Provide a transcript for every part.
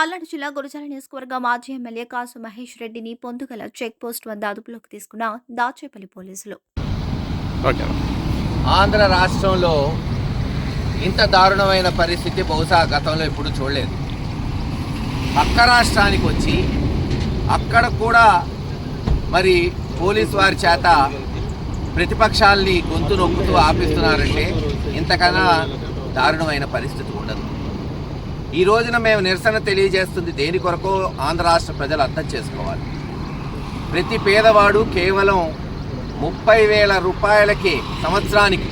పల్నాడు జిల్లా గురజాల నియోజకవర్గ మాజీ ఎమ్మెల్యే కాసు మహేష్ రెడ్డిని పొందుగల చెక్ పోస్ట్ వద్ద అదుపులోకి తీసుకున్న దాచేపల్లి పోలీసులు. ఆంధ్ర రాష్ట్రంలో ఇంత దారుణమైన పరిస్థితి బహుశా గతంలో ఎప్పుడు చూడలేదు. పక్క రాష్ట్రానికి వచ్చి అక్కడ కూడా మరి పోలీస్ వారి చేత ప్రతిపక్షాల్ని గొంతు నొక్కుతూ ఆపిస్తున్నారంటే ఇంతకన్నా దారుణమైన పరిస్థితి ఉండదు. ఈ రోజున మేము నిరసన తెలియజేస్తుంది దేని కొరకు ఆంధ్ర రాష్ట్ర ప్రజలు అర్థం చేసుకోవాలి. ప్రతి పేదవాడు కేవలం ముప్పై వేల రూపాయలకే సంవత్సరానికి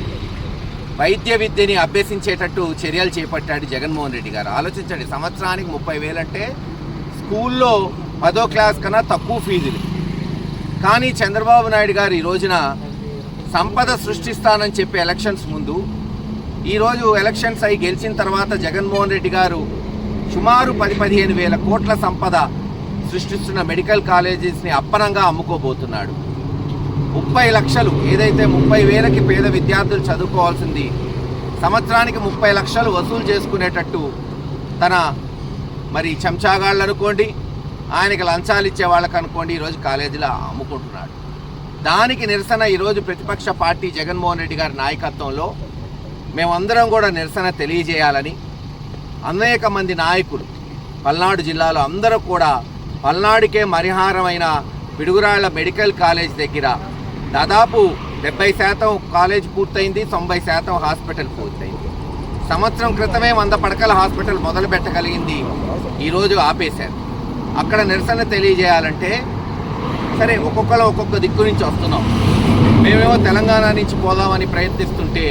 వైద్య విద్యని అభ్యసించేటట్టు చర్యలు చేపట్టాడు జగన్మోహన్ రెడ్డి గారు. ఆలోచించండి సంవత్సరానికి ముప్పై వేలంటే స్కూల్లో పదో క్లాస్ కన్నా తక్కువ ఫీజులు. కానీ చంద్రబాబు నాయుడు గారు ఈ రోజున సంపద సృష్టిస్తానని చెప్పి ఎలక్షన్స్ ముందు ఈరోజు ఎలక్షన్స్ అయి గెలిచిన తర్వాత జగన్మోహన్ రెడ్డి గారు సుమారు పది పదిహేను వేల కోట్ల సంపద సృష్టిస్తున్న మెడికల్ కాలేజెస్ని అప్పనంగా అమ్ముకోబోతున్నాడు. ముప్పై లక్షలు ఏదైతే ముప్పై వేలకి పేద విద్యార్థులు చదువుకోవాల్సింది సంవత్సరానికి ముప్పై లక్షలు వసూలు చేసుకునేటట్టు తన మరి చెంచాగాళ్ళు అనుకోండి ఆయనకి లంచాలు ఇచ్చే వాళ్ళకి అనుకోండి ఈరోజు కాలేజీలో అమ్ముకుంటున్నాడు. దానికి నిరసన ఈరోజు ప్రతిపక్ష పార్టీ జగన్మోహన్ రెడ్డి గారి నాయకత్వంలో మేమందరం కూడా నిరసన తెలియజేయాలని అనేక మంది నాయకులు పల్నాడు జిల్లాలో అందరూ కూడా పల్నాడుకే మరిహారమైన పిడుగురాళ్ళ మెడికల్ కాలేజ్ దగ్గర దాదాపు డెబ్బై శాతం కాలేజ్ పూర్తయింది తొంభై శాతం హాస్పిటల్ పూర్తయింది. సంవత్సరం క్రితమే వంద పడకల హాస్పిటల్ మొదలు పెట్టగలిగింది ఈరోజు ఆపేశారు. అక్కడ నిరసన తెలియజేయాలంటే సరే ఒక్కొక్కరు ఒక్కొక్క దిక్కు నుంచి వస్తున్నాం. మేమేమో తెలంగాణ నుంచి పోదామని ప్రయత్నిస్తుంటే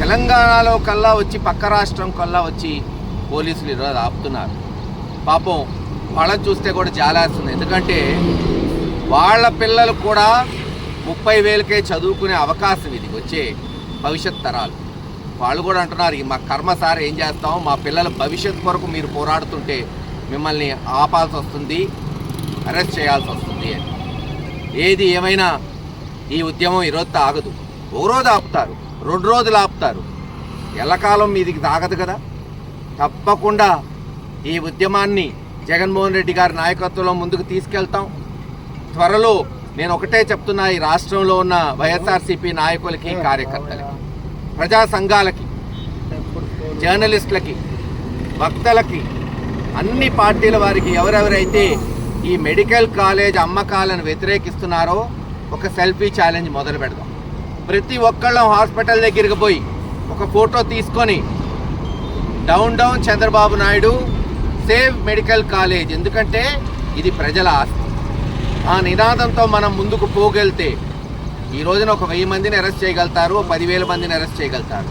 తెలంగాణలో కల్లా వచ్చి పక్క రాష్ట్రం కల్లా వచ్చి పోలీసులు ఈరోజు ఆపుతున్నారు. పాపం వాళ్ళని చూస్తే కూడా జాలేస్తుంది. ఎందుకంటే వాళ్ళ పిల్లలు కూడా ముప్పై వేలకే చదువుకునే అవకాశం ఇది వచ్చే భవిష్యత్ తరాలు. వాళ్ళు కూడా అంటున్నారు మా కర్మ సార్ ఏం చేస్తాం? మా పిల్లల భవిష్యత్ కొరకు మీరు పోరాడుతుంటే మిమ్మల్ని ఆపాల్సి వస్తుంది అరెస్ట్ చేయాల్సి వస్తుంది అని. ఏది ఏమైనా ఈ ఉద్యమం ఈరోజు ఆగదు. ఓ రోజు ఆపుతారు రెండు రోజులు ఆపుతారు. ఎల్లకాలం మీదికి తాగదు కదా? తప్పకుండా ఈ ఉద్యమాన్ని జగన్మోహన్ రెడ్డి గారి నాయకత్వంలో ముందుకు తీసుకెళ్తాం. త్వరలో నేను ఒకటే చెప్తున్నా ఈ రాష్ట్రంలో ఉన్న వైఎస్ఆర్సీపీ నాయకులకి కార్యకర్తలకి ప్రజా సంఘాలకి జర్నలిస్టులకి వక్తలకి అన్ని పార్టీల వారికి ఎవరెవరైతే ఈ మెడికల్ కాలేజ్ అమ్మకాలను వ్యతిరేకిస్తున్నారో ఒక సెల్ఫీ ఛాలెంజ్ మొదలు పెడదాం ప్రతి ఒక్కళ్ళం హాస్పిటల్ దగ్గరికి పోయి ఒక ఫోటో తీసుకొని down down Chandrababu Naidu save medical college. ఎందుకంటే ఇది ప్రజల ఆస్తి. ఆ నినాదంతో మనం ముందుకు పోగలితే ఈ రోజున ఒక వెయ్యి మందిని అరెస్ట్ చేయగలుగుతారు పదివేల మందిని అరెస్ట్ చేయగలుగుతారు.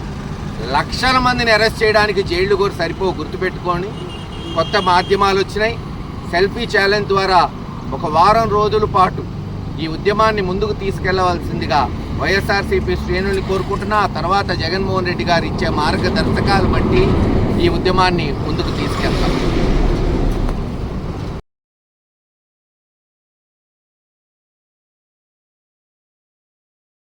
లక్షల మందిని అరెస్ట్ చేయడానికి జైళ్ళు కూడా సరిపో గుర్తుపెట్టుకొని కొత్త మాధ్యమాలు వచ్చినాయి. సెల్ఫీ ఛాలెంజ్ ద్వారా ఒక వారం రోజుల పాటు ఈ ఉద్యమాన్ని ముందుకు తీసుకెళ్ళవలసిందిగా వైఎస్ఆర్సీపీ శ్రేణుల్ని కోరుకుంటున్నా ఆ తర్వాత జగన్మోహన్ రెడ్డి గారు ఇచ్చే మార్గదర్శకాలు బట్టి ఈ ఉద్యమాన్ని ముందుకు తీసుకెళ్తాం.